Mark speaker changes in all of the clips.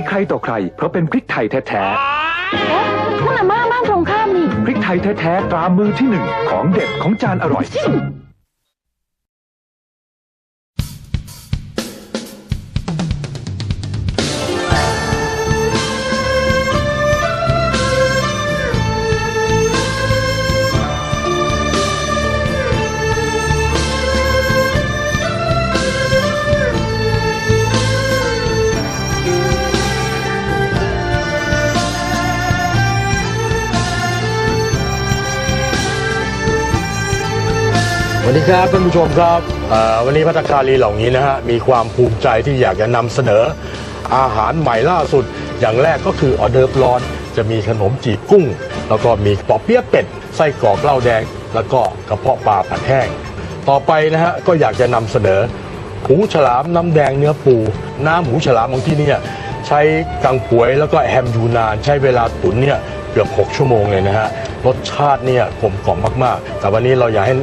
Speaker 1: ถูกใจใครต่อใคร เพราะเป็นพริกไทยแท้
Speaker 2: เอ๊ะนั่นอาม่าบ้านตรงข้ามนี่
Speaker 1: ๆ พริกไทยแท้ๆตรามือที่หนึ่งของเด็ดของจานอร่อย
Speaker 3: สวั ดีครับท่านผู้ชมครับวันนี้พัตตาคารีเหล่านี้นะฮะมีความภูมิใจที่อยากจะนำเสนออาหารใหม่ล่าสุด อย่างแรกก็คือออเดิร์ร้อน จะมีขนมจีบกุ้ง แล้วก็มีปอเปี๊ยะเป็ดไส้กรอกเหล้าแดง แล้วก็กระเพาะปลาผัดแห้ง ต่อไปนะฮะก็อยากจะนำเสนอหูฉลามน้ำแดงเนื้อปู น้ำหูฉลามของที่นี่ใช้กังป่วยแล้วก็แฮมยูนาน ใช้เวลาตุ๋นเนี่ยเกือบ 6 ชั่วโมงเลยนะฮะ รสชาติเนี่ยกลมกล่อมมาก ๆ แต่วันนี้เราอยากให้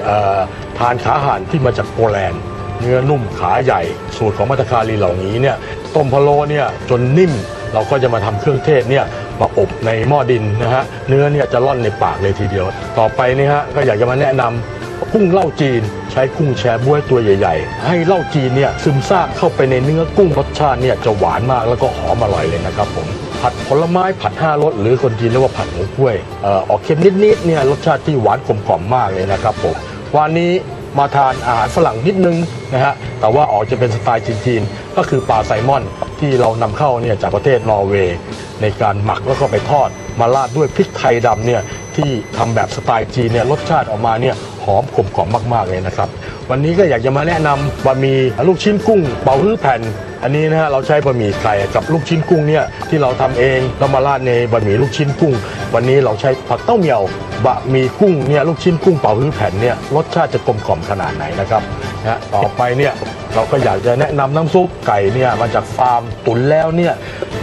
Speaker 3: ทานขาห่านที่มาจากโปแลนด์ เนื้อนุ่มขาใหญ่ สูตรของมัตคารีเหล่านี้เนี่ยต้มพะโล้เนี่ยจนนิ่มเราก็จะมาทำเครื่องเทศเนี่ยมาอบในหม้อดินนะฮะเนื้อเนี่ยจะร่อนในปากเลยทีเดียว ต่อไปนี่ฮะก็อยากจะมาแนะนำกุ้งเล้าจีน ใช้กุ้งแชบ๊วยตัวใหญ่ ๆ ให้เล้าจีนเนี่ยซึมซาบเข้าไปในเนื้อกุ้งรสชาติเนี่ยจะหวานมากแล้วก็หอมอร่อยเลยนะครับผมผัดผลไม้ผัดห้ารสหรือคนจีนเรียกว่าผัดหมูกล้วยเอ่อออกเค็มนิดๆเนี่ยรสชาติที่หวานกลมกล่อมมากเลยนะครับผม วันนี้มาทานอาหารฝรั่งนิดนึงนะฮะแต่ว่าออกจะเป็นสไตล์จีนๆก็คือปลาไซมอนที่เรานำเข้าเนี่ยจากประเทศนอร์เวย์ในการหมักแล้วก็ไปทอดมาราดด้วยพริกไทยดำเนี่ยที่ทำแบบสไตล์จีนเนี่ยรสชาติออกมาเนี่ย หอมกลมกล่อมมากๆเลยนะครับ วันนี้ก็อยากจะมาแนะนำบะหมี่ลูกชิ้นกุ้งเป่าฮื้อแผ่น อันนี้นะฮะเราใช้บะหมี่ไก่กับลูกชิ้นกุ้งเนี่ยที่เราทำเองแล้วมาราดในบะหมี่ลูกชิ้นกุ้ง วันนี้เราใช้ผักเต้าเหมียวบะหมี่กุ้งเนี่ยลูกชิ้นกุ้งเป่าฮื้อแผ่นเนี่ยรสชาติจะกลมกล่อมขนาดไหนนะครับนะต่อไปเนี่ยเราก็อยากจะแนะนำน้ำซุปไก่เนี่ยมาจากฟาร์มตุ๋นแล้วเนี่ย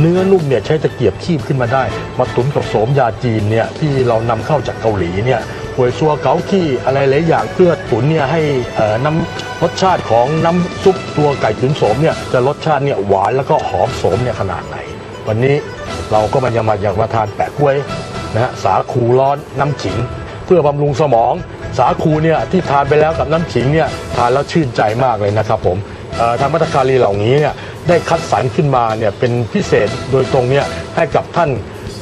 Speaker 3: เนื้อนุ่มเนี่ยใช้ตะเกียบคีบขึ้นมาได้ มาตุ๋นกับโสมยาจีนเนี่ยที่เรานำเข้าจากเกาหลีเนี่ย หวยซัวเกาขี้อะไรหลายอย่างเพื่อตุ๋นเนี่ยให้น้ำรสชาติของน้ำซุปตัวไก่ตุ๋นโสมเนี่ยจะรสชาติเนี่ยหวานแล้วก็หอมโสมเนี่ยขนาดไหน วันนี้เราก็มายังมาอยากมาทานแปะกล้วยนะฮะสาคูร้อนน้ำขิง เพื่อบำรุงสมอง สาคูเนี่ยที่ทานไปแล้วกับน้ำขิงเนี่ยทานแล้วชื่นใจมากเลยนะครับผมทางมัตคารีเหล่านี้เนี่ยได้คัดสรรขึ้นมาเนี่ยเป็นพิเศษโดยตรงเนี่ยให้กับท่าน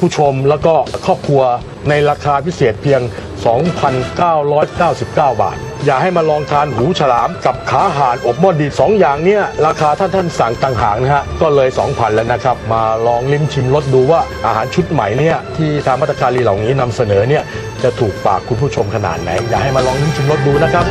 Speaker 3: ผู้ชมแล้วก็ครอบครัวในราคาพิเศษเพียง 2,999 บาท อย่าให้มาลองทานหูฉลามกับขาห่านอบหม้อดีสองอย่างเนี่ยราคาท่านท่านสั่งต่างหากนะฮะก็เลย 2,000 แล้วนะครับ มาลองลิ้มชิมรสดูว่าอาหารชุดใหม่เนี่ยที่ทางมัตตาคารีเหล่านี้นำเสนอเนี่ยจะถูกปากคุณผู้ชมขนาดไหน อย่าให้มาลองลิ้มชิมรสดูนะครับ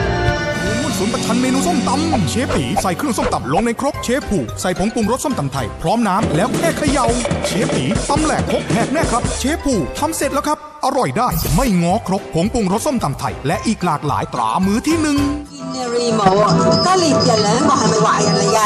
Speaker 4: ศูนย์ประชันเมนูส้มตำเชฟตีใส่เครื่องส้มตำลงในครกเชฟผูกใส่ผงปรุงรสส้มตำไทยพร้อมน้ำแล้วแค่เขย่าเชฟตีตำแหลกครกแหกแน่ครับเชฟผูกทำเสร็จแล้วครับ อร่อยได้ไม่ง้อครกผงปรุงรสส้มตำไทย และอีกหลากหลายตรามือที่หนึ่ง
Speaker 5: Culinary Mo ကလေးပြန်လန်းမဟာမဝအရလရ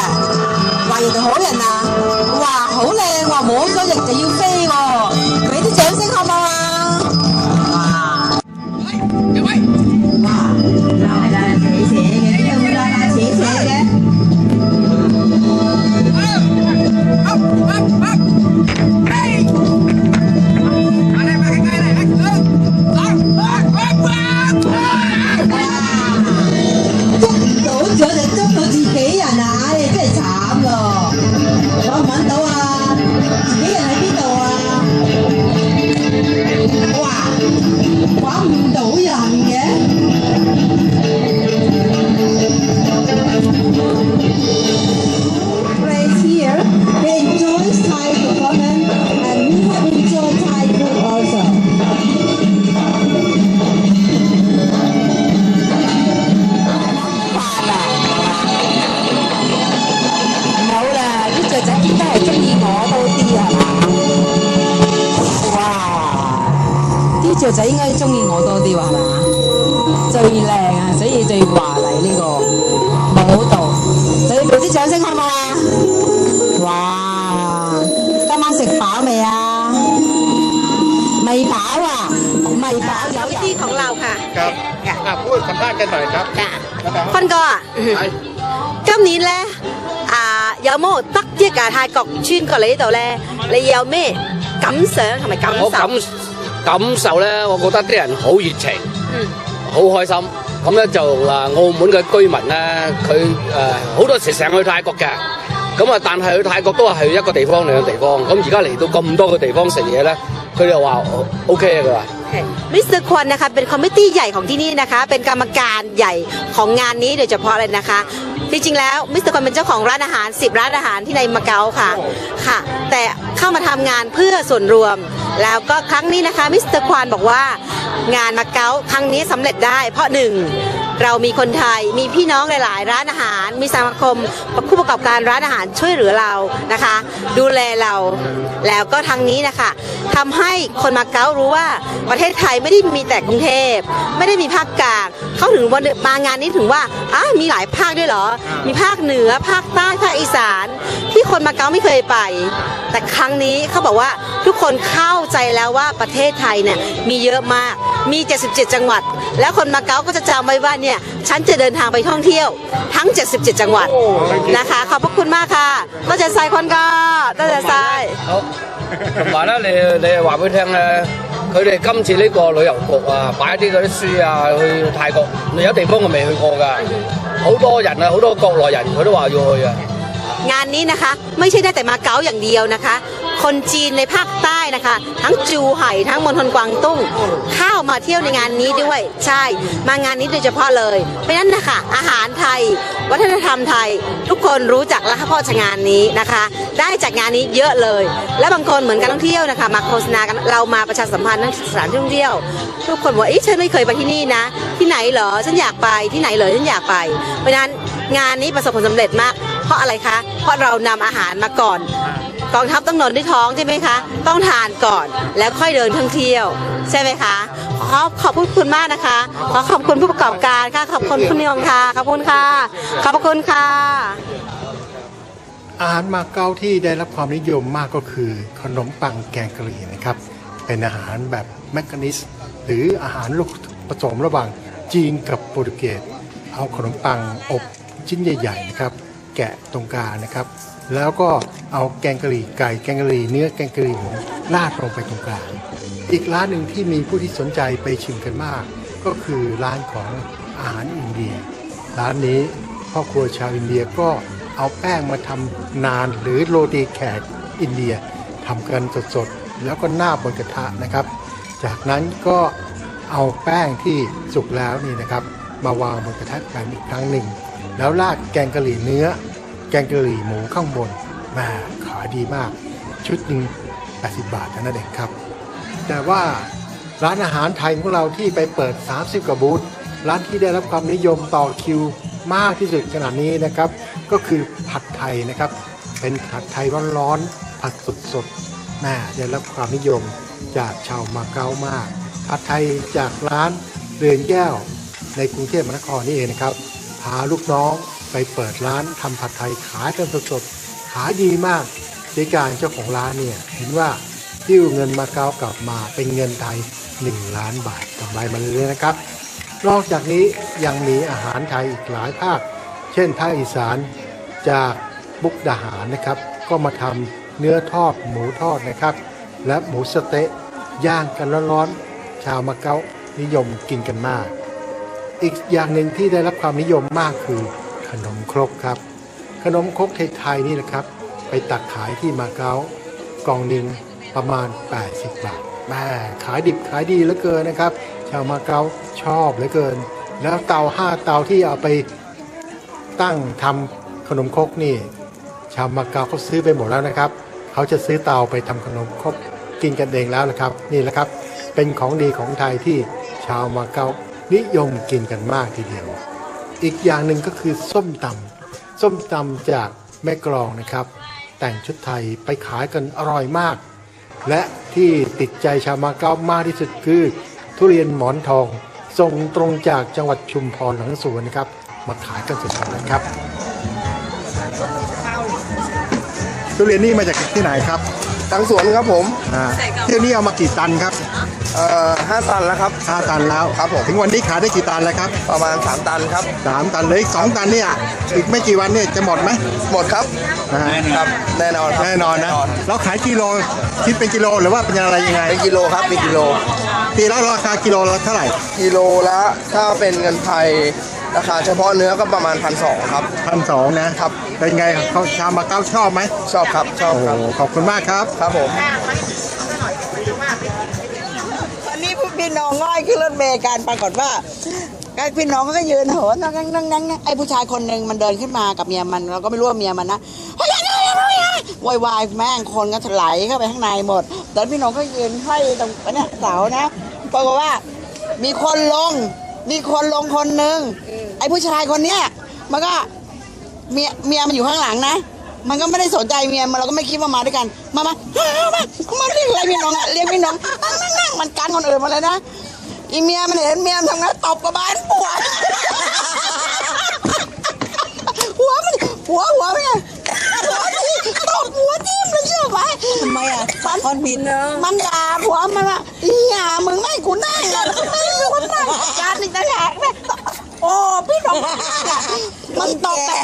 Speaker 5: 多啲系嘛？最靓啊，所以最华丽呢个舞蹈，就要俾啲掌声好唔好啊？哇！今晚食饱未啊？未饱啊？未饱有
Speaker 6: วิธีของเราค่ะ
Speaker 7: ครับอ่ะพูดสัมภาษณ์กันหน่อยครับ
Speaker 6: ค่ะ
Speaker 7: นะครับ
Speaker 6: คนก็
Speaker 7: ไป
Speaker 6: 今年咧啊 有冇得益啊泰国村过嚟呢度咧？你有咩感想同埋感受？
Speaker 7: 我感感受咧，我觉得啲人好热情，
Speaker 6: 嗯，
Speaker 7: 好开心。咁咧就诶澳门嘅居民咧，佢诶好多时成日去泰国嘅，咁啊但系去泰国都系去一个地方两个地方。咁而家嚟到咁多个地方食嘢咧，佢哋话 O K 啊，佢话。
Speaker 6: มิสเตอร์ควันนะคะเป็นคอมมิตี้ใหญ่ของที่นี่นะคะ เป็นกรรมการใหญ่ของงานนี้โดยเฉพาะเลยนะคะ จริงๆแล้วมิสเตอร์ควันเป็นเจ้าของร้านอาหาร 10 ร้านอาหารที่ในมาเก๊าค่ะค่ะ แต่เข้ามาทำงานเพื่อส่วนรวม แล้วก็ครั้งนี้นะคะมิสเตอร์ควานบอกว่างานมาเก๊าครั้งนี้สำเร็จได้เพราะหนึ่ง เรามีคนไทยมีพี่น้องหลาย ๆ ร้านอาหาร มีสมาคมผู้ประกอบการร้านอาหารช่วยเหลือเรานะคะ ดูแลเราแล้วก็ทางนี้นะคะทำให้คนมาเก๊ารู้ว่าประเทศไทยไม่ได้มีแต่กรุงเทพไม่ได้มีภาคกลางเขาถึงวันมางานนี้ถึงว่าอ้าวมีหลายภาคด้วยเหรอ มีภาคเหนือภาคใต้ภาคอีสาน ที่คนมาเก๊าไม่เคยไป แต่ครั้งนี้เขาบอกว่าทุกคนเข้าใจแล้วว่าประเทศไทยเนี่ยมีเยอะมากมี 77 จังหวัด แล้วคนมาเก๊าก็จะจำไว้ว่าเนฉันจะเดินทางไปท่องเที่ยวทั้ง 77 จังหวัดนะคะ ขอบพระคุณมากค่ะต้นจะทรายคนก็ต้นจะทราย
Speaker 7: 好，同埋咧，你你话俾佢听咧，佢哋今次呢个旅游局啊，摆啲嗰啲书啊，去泰国有地方佢未去过㗎，好多人啊，好多国内人佢都话要去啊。
Speaker 6: งานนี้นะคะไม่ใช่ได้แต่มาเก๊าอย่างเดียวนะคะ คนจีนในภาคใต้นะคะ ทั้งจูไห่ทั้งมณฑลกวางตุ้ง เข้ามาเที่ยวในงานนี้ด้วย ใช่ มางานนี้โดยเฉพาะเลย เพราะฉะนั้นนะคะอาหารไทย วัฒนธรรมไทย ทุกคนรู้จักและข้าพ่อชงานนี้นะคะ ได้จากงานนี้เยอะเลย และบางคนเหมือนการท่องเที่ยวนะคะมาโฆษณากันเรามาประชาสัมพันธ์ทั้งสถานที่ท่องเที่ยว ทุกคนบอกเอ๊ะฉันไม่เคยไปที่นี่นะ ที่ไหนเหรอฉันอยากไปที่ไหนเลยฉันอยากไป เพราะฉะนั้นงานนี้ประสบผลสำเร็จมาก เพราะอะไรคะ เพราะเรานำอาหารมาก่อน กองทัพต้องนอนด้วยท้องใช่ไหมคะ ต้องทานก่อนแล้วค่อยเดินท่องเที่ยว ใช่ไหมคะขอขอบพระคุณมากนะคะ ขอขอบคุณผู้ประกอบการค่ะ ขอบคุณคุณนิยมค่ะ ขอบคุณค่ะ ขอบพระคุณค่ะ
Speaker 8: อาหารมาเก๊าที่ได้รับความนิยมมากก็คือขนมปังแกงกะหรี่นะครับ เป็นอาหารแบบแมคคานิสหรืออาหารลูกผสมระหว่างจีนกับโปรตุเกสเอาขนมปังอบชิ้นใหญ่ ๆ นะครับ แกะตรงกลางนะครับ แล้วก็เอาแกงกะหรี่ไก่แกงกะหรี่เนื้อแกงกะหรี่หมูราดลงไปตรงกลาง อีกร้านหนึ่งที่มีผู้ที่สนใจไปชิมกันมาก ก็คือร้านของอาหารอินเดีย ร้านนี้พ่อครัวชาวอินเดียก็เอาแป้งมาทำนานหรือโรตีแขกอินเดียทำกันสดๆ แล้วก็หน้าบนกระทะนะครับ จากนั้นก็เอาแป้งที่สุกแล้วนี่นะครับ มาวางบนกระทะกันอีกครั้งหนึ่ง แล้วราดแกงกะหรี่เนื้อ แกงกะหรี่หมูข้างบนมาขายดีมาก ชุดหนึ่ง80 บาทนั้นเองครับ แต่ว่าร้านอาหารไทยของเราที่ไปเปิด 30 กว่าบูธร้านที่ได้รับความนิยมต่อคิวมากที่สุดขนาดนี้นะครับ ก็คือผัดไทยนะครับ เป็นผัดไทยร้อนๆผัดสดๆแม่ได้รับความนิยมจากชาวมาเก๊ามาก ผัดไทยจากร้านเรือนแก้วในกรุงเทพมหานครนี่เองนะครับาลูกน้องไปเปิดร้านทำผัดไทยขายกันสดๆขายดีมากเจ๊การเจ้าของร้านเนี่ยเห็นว่าหิ้วเงินมาเก๊ากลับมาเป็นเงินไทย 1 ล้านบาทกำไรมาเลยนะครับ นอกจากนี้ยังมีอาหารไทยอีกหลายภาค เช่นภาคอีสานจากบุกดาหารนะครับ ก็มาทำเนื้อทอดหมูทอดนะครับ และหมูสเต๊ะย่างกันร้อนๆชาวมาเก๊านิยมกินกันมาก อีกอย่างหนึ่งที่ได้รับความนิยมมากคือขนมครกครับ ขนมครกไทยๆนี่แหละครับ ไปตักขายที่มาเก๊ากล่องหนึ่งประมาณ 80 บาทแม่ขายดิบขายดีเหลือเกินนะครับ ชาวมาเก๊าชอบเหลือเกิน แล้วเตาห้าเตาที่เอาไปตั้งทำขนมครกนี่ ชาวมาเก๊าเขาซื้อไปหมดแล้วนะครับ เขาจะซื้อเตาไปทำขนมครกกินกันเองแล้วนะครับ นี่แหละครับ เป็นของดีของไทยที่ชาวมาเก๊า นิยมกินกันมากทีเดียว อีกอย่างหนึ่งก็คือส้มตำส้มตำจากแม่กลองนะครับ แต่งชุดไทยไปขายกันอร่อยมาก และที่ติดใจชาวมาเก๊ามากที่สุดคือ ทุเรียนหมอนทองส่งตรงจากจังหวัดชุมพรหลังสวนนะครับ มาขายกันสดๆนะครับ
Speaker 9: ทุเรียนนี่มาจากที่ไหนครับ
Speaker 10: ทางสวนครับผม
Speaker 9: อ่าเที่ยวนี้เอามากี่ตันครับ เอ่อห้าตันแล้วครับ
Speaker 11: ห้าตันแล้ว
Speaker 9: ครับผม
Speaker 11: ถึงวันนี้ขายได้กี่ตันแล้วครับ
Speaker 9: ประมาณ 3 ตันครับ
Speaker 11: สามตันเหลยสองตันเนี่ยอีกไม่กี่วันเนี่ยจะหมดไหม
Speaker 9: หมดครับ
Speaker 11: นะฮะ
Speaker 9: ครับแน่นอนครับ
Speaker 11: แน่นอนนะแล้วขายกิโลคิดเป็นกิโลหรือว่าเป็นอะไรยังไง
Speaker 9: เป็นกิโลครับเป็นกิโล
Speaker 11: ตีแล้วราคากิโลละเท่าไหร่
Speaker 9: กิโลละถ้าเป็นเงินไทยราคาเฉพาะเนื้อก็ประมาณพันสองครับ
Speaker 11: พันสองนะครับ เป็นไงเขาชาวมาเก้าชอบไหม
Speaker 9: ชอบครับชอบ
Speaker 11: โอ้โห
Speaker 9: ครับ
Speaker 11: ขอบคุณมากครับ
Speaker 9: ครับผม
Speaker 10: วันนี้ พี่น้องง่อยขึ้นรถเมล์กันปรากฏว่าไอ้พี่น้องก็ยืนโหนั่งนั่งนั่งนั่งไอ้ผู้ชายคนหนึ่งมันเดินขึ้นมากับเมียมันเราก็ไม่รู้ว่าเมียมันนะเฮ้ยยเฮ้ยเฮ้ยเฮ้ยวายวายแม่งคนก็ถลายเข้าไปข้างในหมดแต่พี่น้องก็ยืนห้อยตรงเนี่ยเสานะปรากฏว่า มีคนลง มีคนลงคนหนึ่งไอ้ผู้ชายคนเนี้ยมันก็เมียเมียมันอยู่ข้างหลังนะ มันก็ไม่ได้สนใจเมียมันเราก็ไม่คิดว่ามาด้วยกัน มามามามาเรียกอะไรพี่น้องอะเรียกพี่น้องนั่งนั่งนั่งมันกันคนอื่นมาเลยนะอีเมียมันเห็นเมียมันทำงานตบกระบาลปวดหัวมันหัวหัวมันไงหัวที่ตบหัวทิ่มเลยเชื่อไหมทำไมอะมันผิดเนอะมันด่าผัวมันว่าอีห่ามึงไม่ให้กูนั่งเลยไม่ให้กูนั่งการนี่จะแหลกไหมโอ้พี่น้องมันตบแต่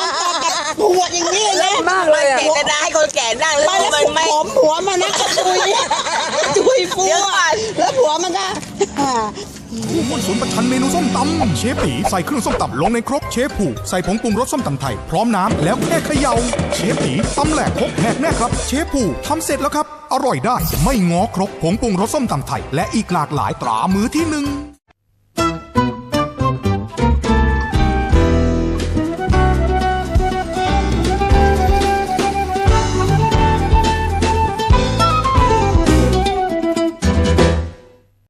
Speaker 10: มันตบแต่ หัวอย่างนี้เลยมากเลยอะ
Speaker 12: เจตนาให้คนแก่นั่งแล้ว
Speaker 10: ไม่แล้ว
Speaker 12: มันไม่
Speaker 10: ผมผัวมันนะกระจุยกระจุยฟูอะแล้วผัวมันก็
Speaker 4: มวลสวนประชันเมนูส้มตำเชฟปีใส่เครื่องส้มตำลงในครกเชฟผูใส่ผงปรุงรสส้มตำไทย พร้อมน้ำแล้วแค่เขย่าเชฟปีตำแหลกครกแหกแน่ครับ เชฟผูทำเสร็จแล้วครับ อร่อยได้ ไม่ง้อครกผงปรุงรสส้มตำไทย และอีกหลากหลายตรามือที่หนึ่ง